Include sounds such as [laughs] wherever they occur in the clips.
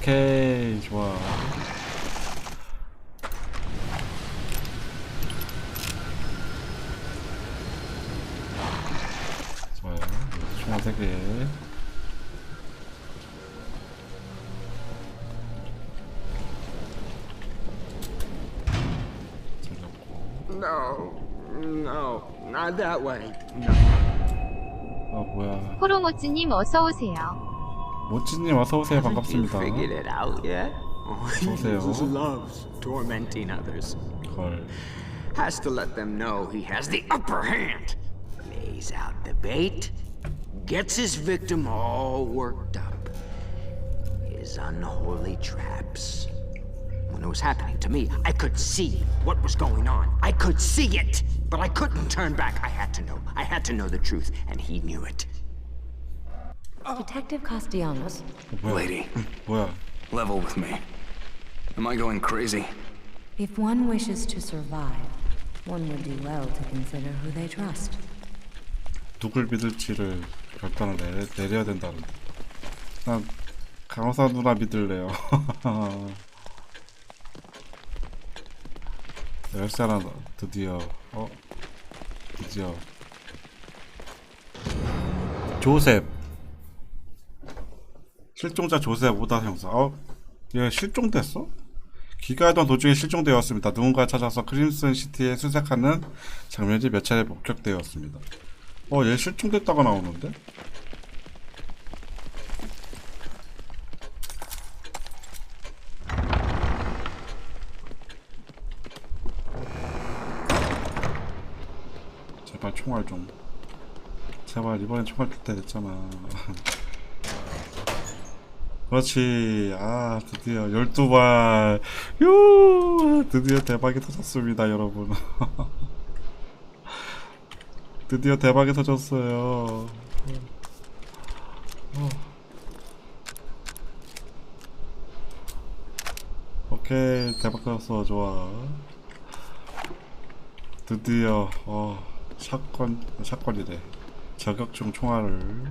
오케이, 좋아. 좋아요. 총알 3개. 잘렸고. No, no, not that way. No. 아, 뭐야. 호로모츠님 어서 오세요. 모찌님 어서오세요. You [laughs] 반갑습니다. figured it out yet? Oh, he 보세요. just loves tormenting others. 걸. Has to let them know he has the upper hand. Lays out the bait, gets his victim all worked up. His unholy traps. When it was happening to me, I could see what was going on. I could see it, but I couldn't turn back. I had to know. I had to know the truth, and he knew it. Detective Castellanos, 뭐야. Lady, 뭐야. level with me. Am I going crazy? if one wishes to survive, one would do well to consider who they trust. 누굴 믿을지를 결단을 내, 내려야 된다는데. 난 강호사 누나 믿을래요. 열사나 드디어 어 드디어 조셉 실종자 조셉 오다 형사 어 얘 실종됐어? 귀가하던 도중에 실종되었습니다. 누군가 찾아서 크림슨 시티에 수색하는 장면이 몇 차례 목격되었습니다. 어, 얘 실종됐다가 나오는데? 제발 총알 좀. 제발 이번엔 총알 줄때 됐잖아. [laughs] 그렇지. 아, 드디어 12발. 유! 드디어 대박이 터졌습니다, 여러분. [laughs] 드디어 대박이 터졌어요. 어. 오케이, 대박 터졌어. 좋아. 드디어, 어, 샷건, 샷건이래. 저격중 총알을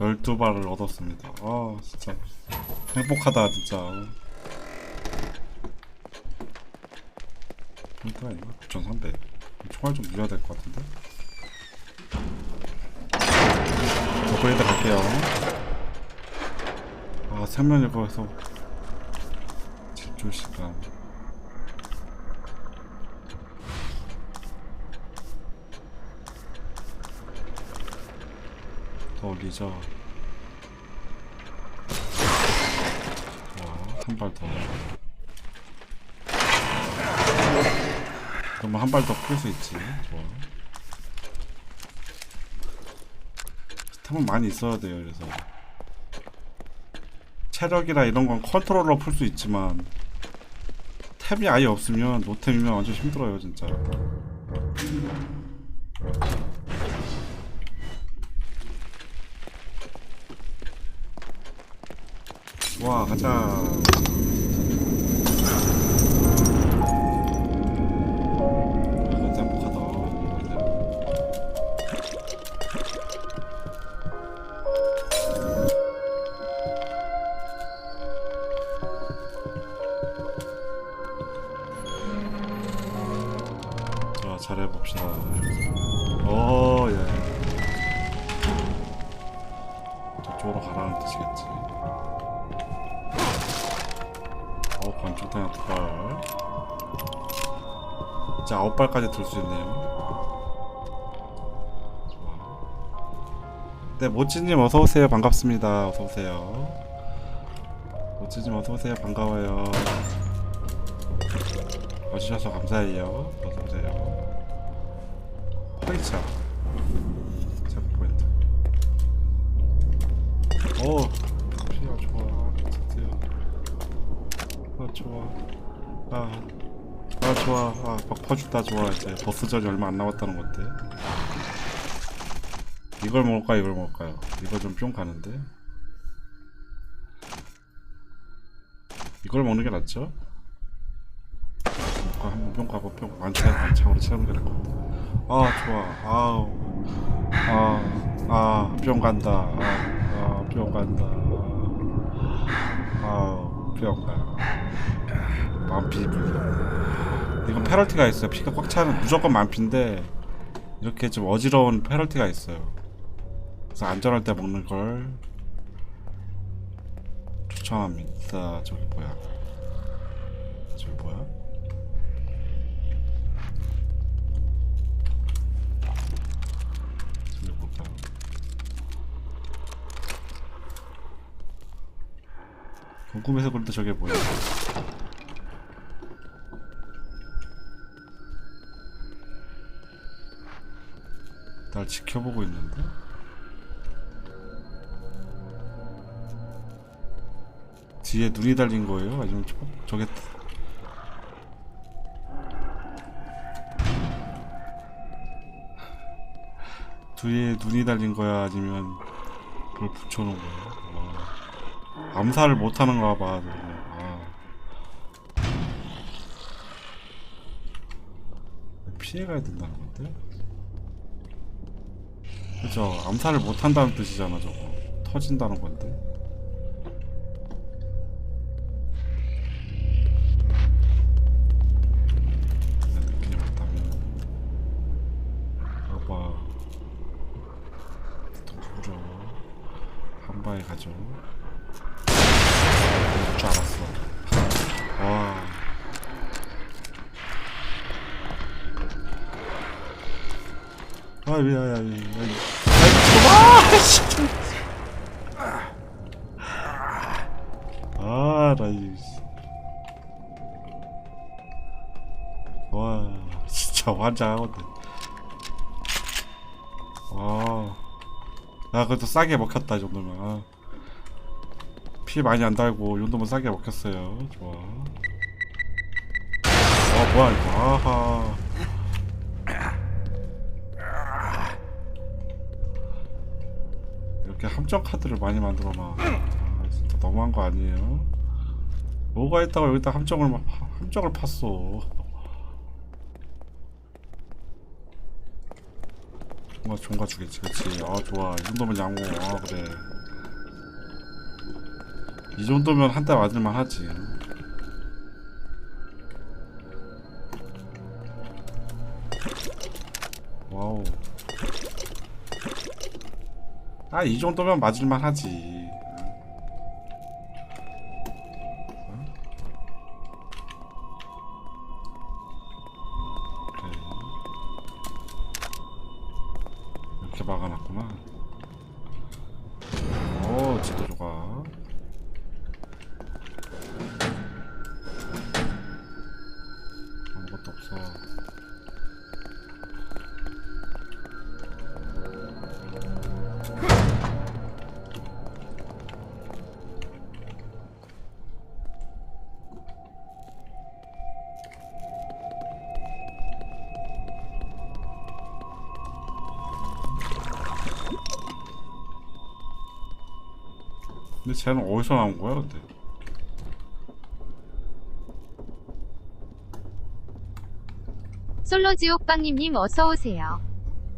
12발을 얻었습니다. 아, 진짜. 행복하다, 진짜. 포인트가 아닌가? 9,300. 총알 좀 늘려야 될 것 같은데? 업그레이드 갈게요. 아, 생명 일거에서 집중 시간. 더 올리죠. 좋아, 한발 더. 그러면 한 발 더 끌 수 있지. 좋아. 스탑은 많이 있어야 돼요. 그래서 체력이나 이런 건 컨트롤러 풀 수 있지만 탭이 아예 없으면 노템이면 완전 힘들어요, 진짜. 와, 가자. 이제 아홉 발까지 들 수 있네요. 네, 모찌님 어서 오세요. 반갑습니다. 어서 오세요. 모찌님 어서 오세요. 반가워요. 와주셔서 감사해요. 어서 오세요. 허이차. 체크 포인트. 오, 피가 좋아. 아 좋아 아, 아 좋아 아 벅퍼준다 좋아 이제 버스전이 얼마 안 남았다는 건데 이걸 먹을까요 이걸 먹을까요 이거 좀 뿅 가는데 이걸 먹는 게 낫죠? 먹고 한번 뿅 가고 뿅 만차 만창으로 채우는 게 나을 것 같아. 아 좋아. 아우. 아, 아, 뿅 간다. 아, 아, 뿅 간다. 아, 뿅 가. 만피 불려. 이건 페널티가 있어요. 피가 꽉 차는 무조건 만피인데 이렇게 좀 어지러운 페널티가 있어요. 그래서 안전할 때 먹는 걸 추천합니다. 저기 뭐야? 저기 뭐야? 저기 뭘까? 궁금해서 그런데 저게 뭐야? 날 지켜보고 있는데? 뒤에 눈이 달린 거예요? 아니면 저, 저게 뒤에 눈이 달린 거야? 아니면 그걸 붙여놓은 거야? 와. 암살을 못하는가 봐. 아. 피해가야 된다는 건데? 그죠? 암살을 못한다는 뜻이잖아 저거. 터진다는 건데. 환장하거든. 와나 그래도 싸게 먹혔다 이 정도면. 아. 피 많이 안 달고 이 정도면 싸게 먹혔어요. 좋아. 아 뭐야 이거. 아하. 이렇게 함정 카드를 많이 만들어놔. 아, 진짜 너무한 거 아니에요? 뭐가 있다고 여기다 함정을 막- 함정을 팠어 종가 종가 주겠지 그치? 아 좋아. 이 정도면 양호. 아 그래. 이 정도면 한대 맞을만 하지. 와우. 아 이 정도면 맞을만 하지 막아놨구나 쟤는 어디서 나온 거야 근데? 솔로 지옥빵님님 어서 오세요.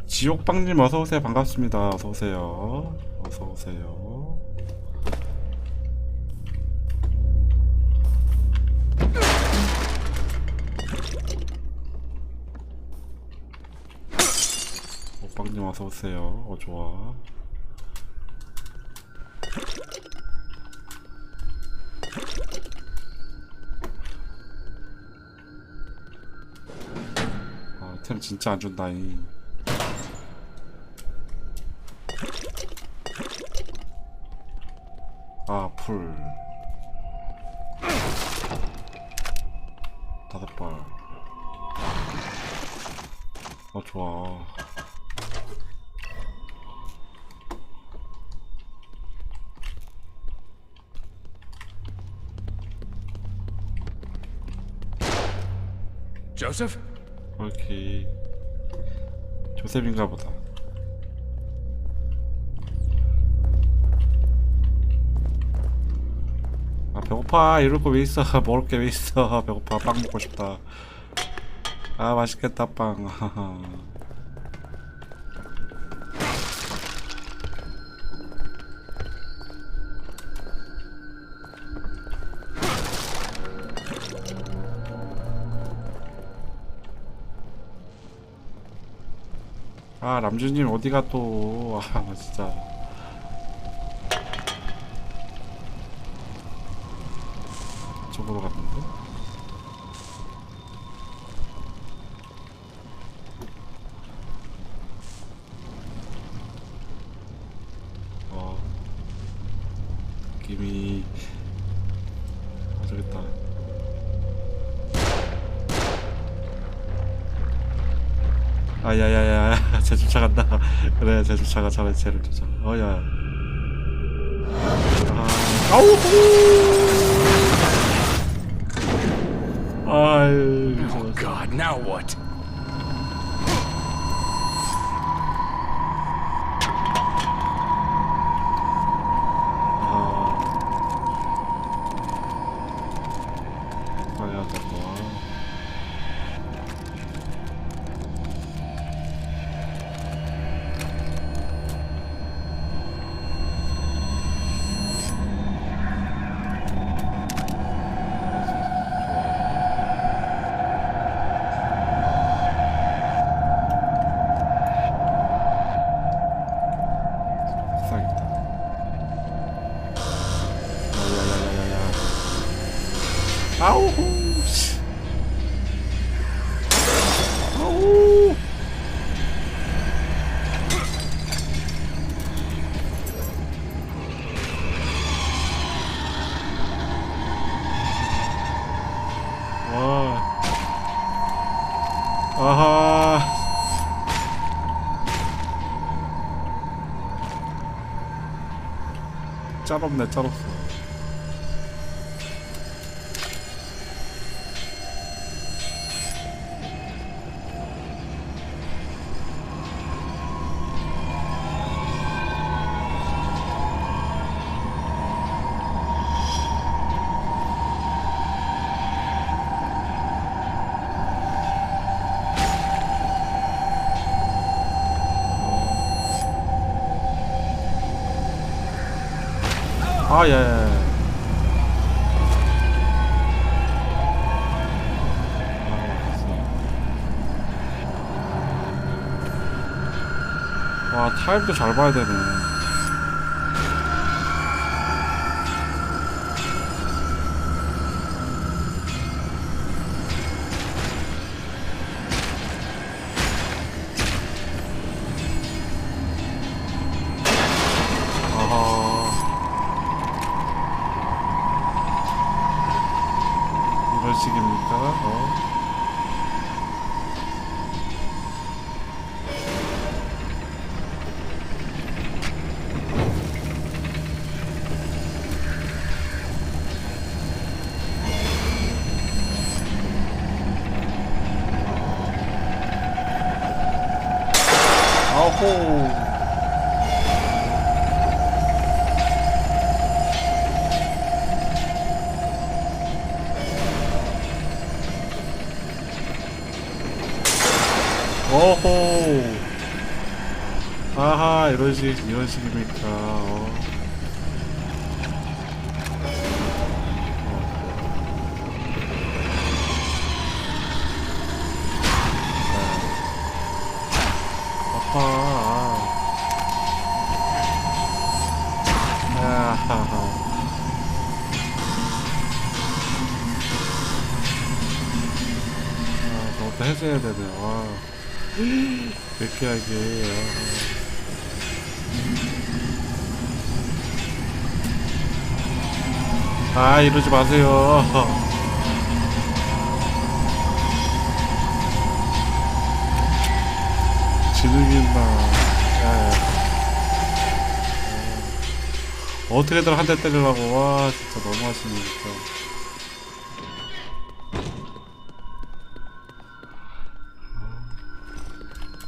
지옥빵님 어서 오세요. 반갑습니다. 어서 오세요. 어서 오세요. 오빵님 어서 오세요. 어 좋아 템 진짜 안 준다잉 아, 풀. 다섯 발. 어, 좋아. Joseph? 오케이. 조셉인가 보다. 아, 배고파. 이럴 거 왜 있어? [laughs] 먹을 게 왜 있어? [laughs] 배고파. 빵 먹고 싶다. 아 맛있겠다 빵 [laughs] 남준님 어디가 또 아 진짜. 저쪽으로 갔는데 그래 쟤 쫓아가 차라리 쟤를 쫓아가 어야. 아, 아우 아유 Oh God, now what? 아. 가야 될 짤없네 짤없어 아, 예, 예. 아, 와, 타임도 잘 봐야 되네. 오호 아하 이런 식 이런 식입니까? 어. 어. 아하. 아하하. 아 해줘야 되네 와 이렇게 하기 아 이러지 마세요. 지능이 있나 야, 야. 어. 어떻게든 한 대 때리려고. 와 진짜 너무하시네 진짜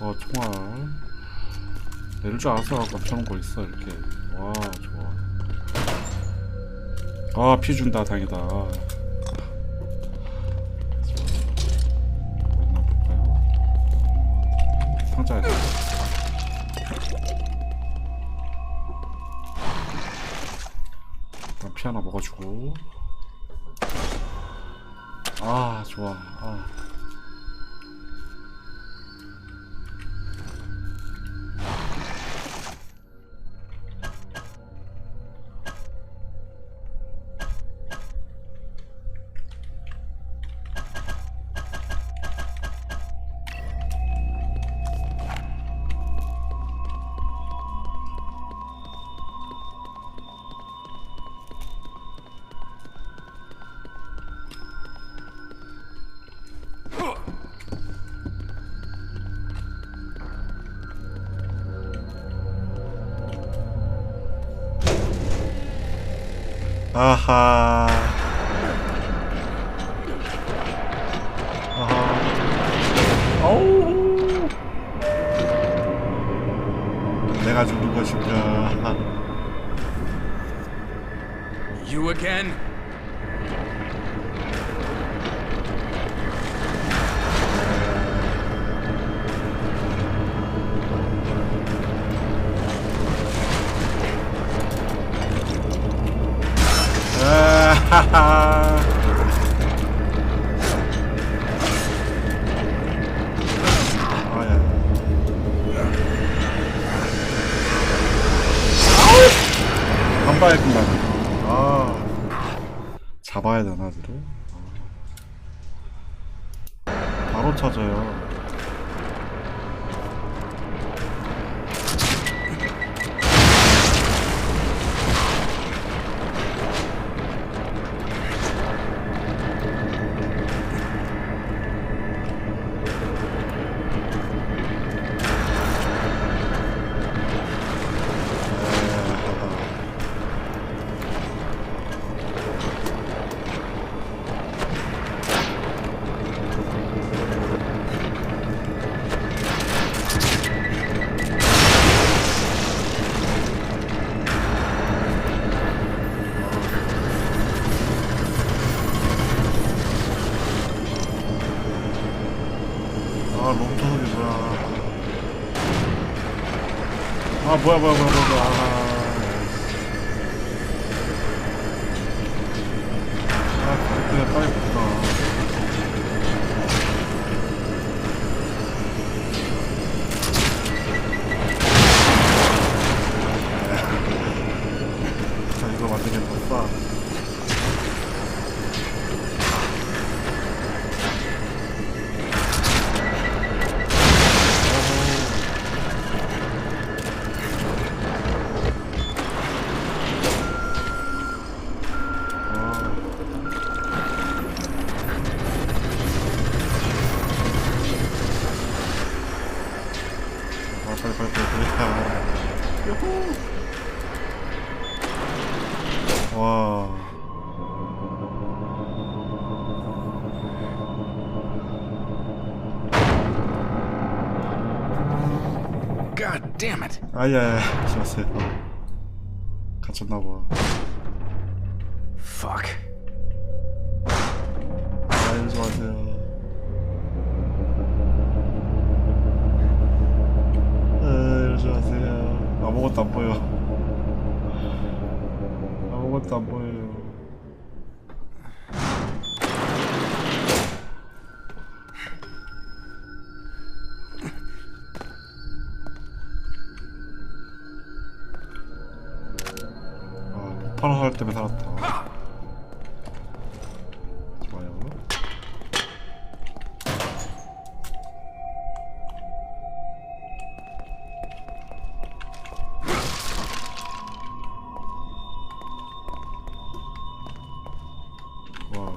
어 총알 내릴 줄 알았어 저런 거 있어 이렇게 와 좋아 아, 피 준다, 다행이다. 아. 상자에. 일단 피 하나 먹어주고. 아, 좋아. 아. 아하. 아하. 어우. 내가 죽는 것인가. You again? 아. 잡아야 되나, 지를? 아. 바로 찾아요. 뭐야, 뭐야, 뭐야, 아야, 조심하세요. 갇혔나 봐. Fuck. 아유, 조심하세요. 아유, 조심하세요. 아무것도 안 보여. 아무것도 안 보여요. 때문에 살았다. 좋아요. 와.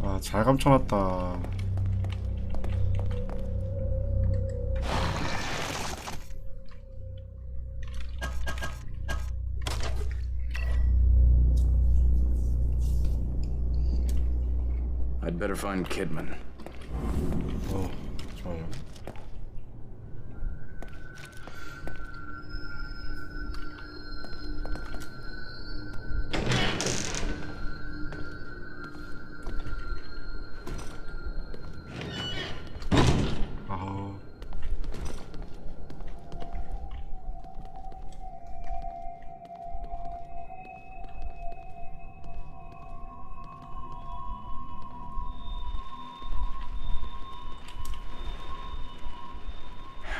아, 잘 감춰놨다. Better find Kidman.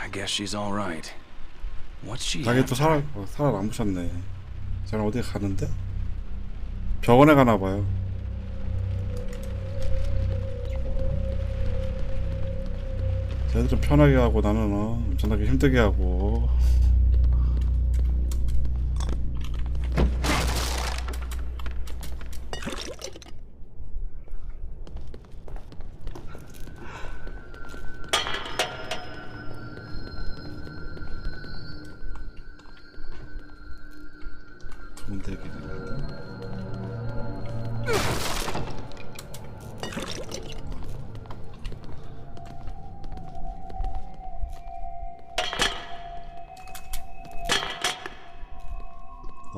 I guess she's all right. What's she? 자기 또 살아 어, 살아남으셨네. 저는 어디 가는데? 병원에 가나 봐요. 쟤들은 편하게 하고 나는 어, 엄청나게 힘들게 하고.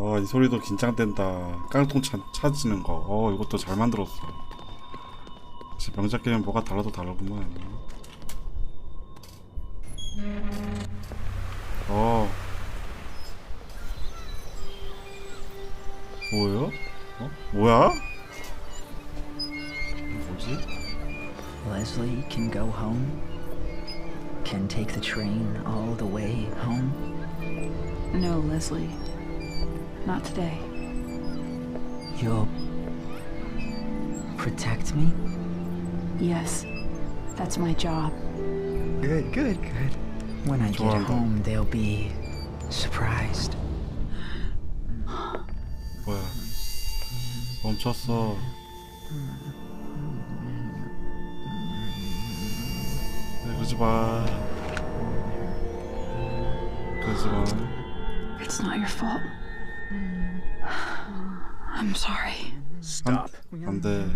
어, 이 소리도 긴장된다. 깡통 차, 찾지는 거. 어, 이것도 잘 만들었어. 역시 명작 게임은 뭐가 달라도 다르구만. 어. 뭐예요? 어? 뭐야? 뭐지? Leslie can go home? Can take the train all the way home? No, Leslie. Not today. You'll protect me? Yes, that's my job. Good, good, good. When I get 좋아한다. home, they'll be surprised. 뭐야? 멈췄어. 네, 그러지 마. 그러지 마. It's not your fault. I'm sorry. Stop. I'm, I'm there.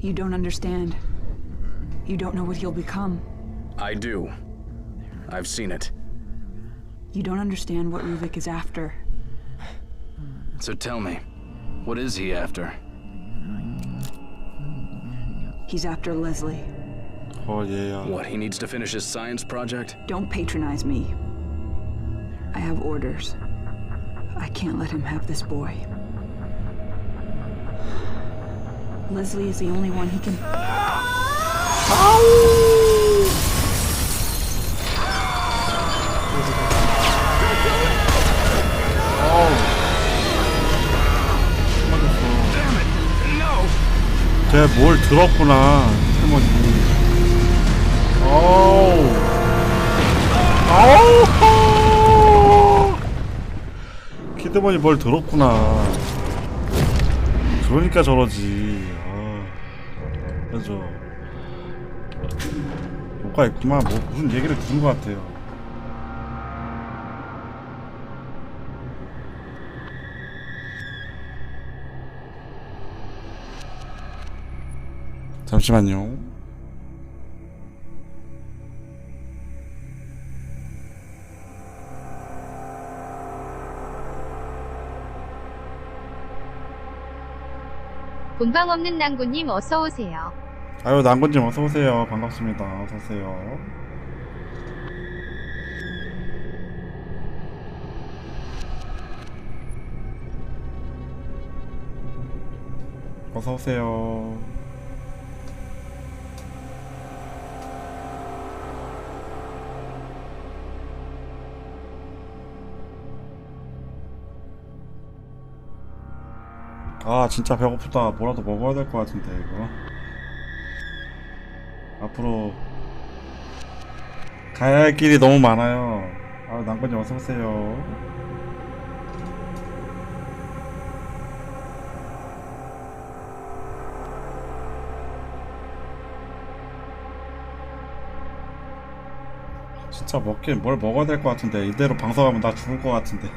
You don't understand. You don't know what he'll become. I do. I've seen it. You don't understand what Ruvik is after. So tell me, what is he after? He's after Leslie. Oh, yeah. What, he needs to finish his science project? Don't patronize me. I have orders I can't let him have this boy. Leslie is the only one he can. 쟤 뭘 들었구나. 할머니. 어우. 아우. 키드머니 뭘 들었구나. 그러니까 저러지. 아. 그죠. 뭐가 있구만. 뭐 무슨 얘기를 들은 것 같아요. 잠시만요. 본방 없는 난구님 어서 오세요. 아유 난군님 어서 오세요. 반갑습니다. 어서 오세요. 어서 오세요. 아 진짜 배고프다. 뭐라도 먹어야 될 것 같은데 이거. 앞으로 가야 할 길이 너무 많아요. 아, 남건님 어서 오세요. 진짜 먹긴 뭘 먹어야 될 것 같은데 이대로 방송하면 나 죽을 것 같은데.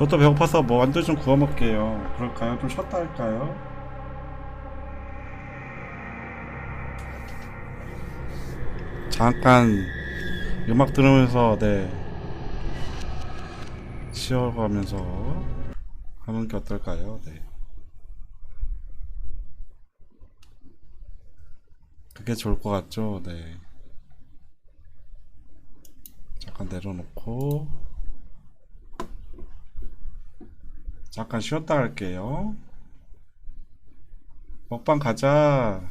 저도 배고파서 뭐 완두 좀 구워 먹게요. 그럴까요? 좀 쉬었다 할까요? 잠깐 음악 들으면서 네 쉬어가면서 하는 게 어떨까요? 네. 그게 좋을 것 같죠? 네. 잠깐 내려놓고 잠깐 쉬었다 갈게요. 먹방 가자.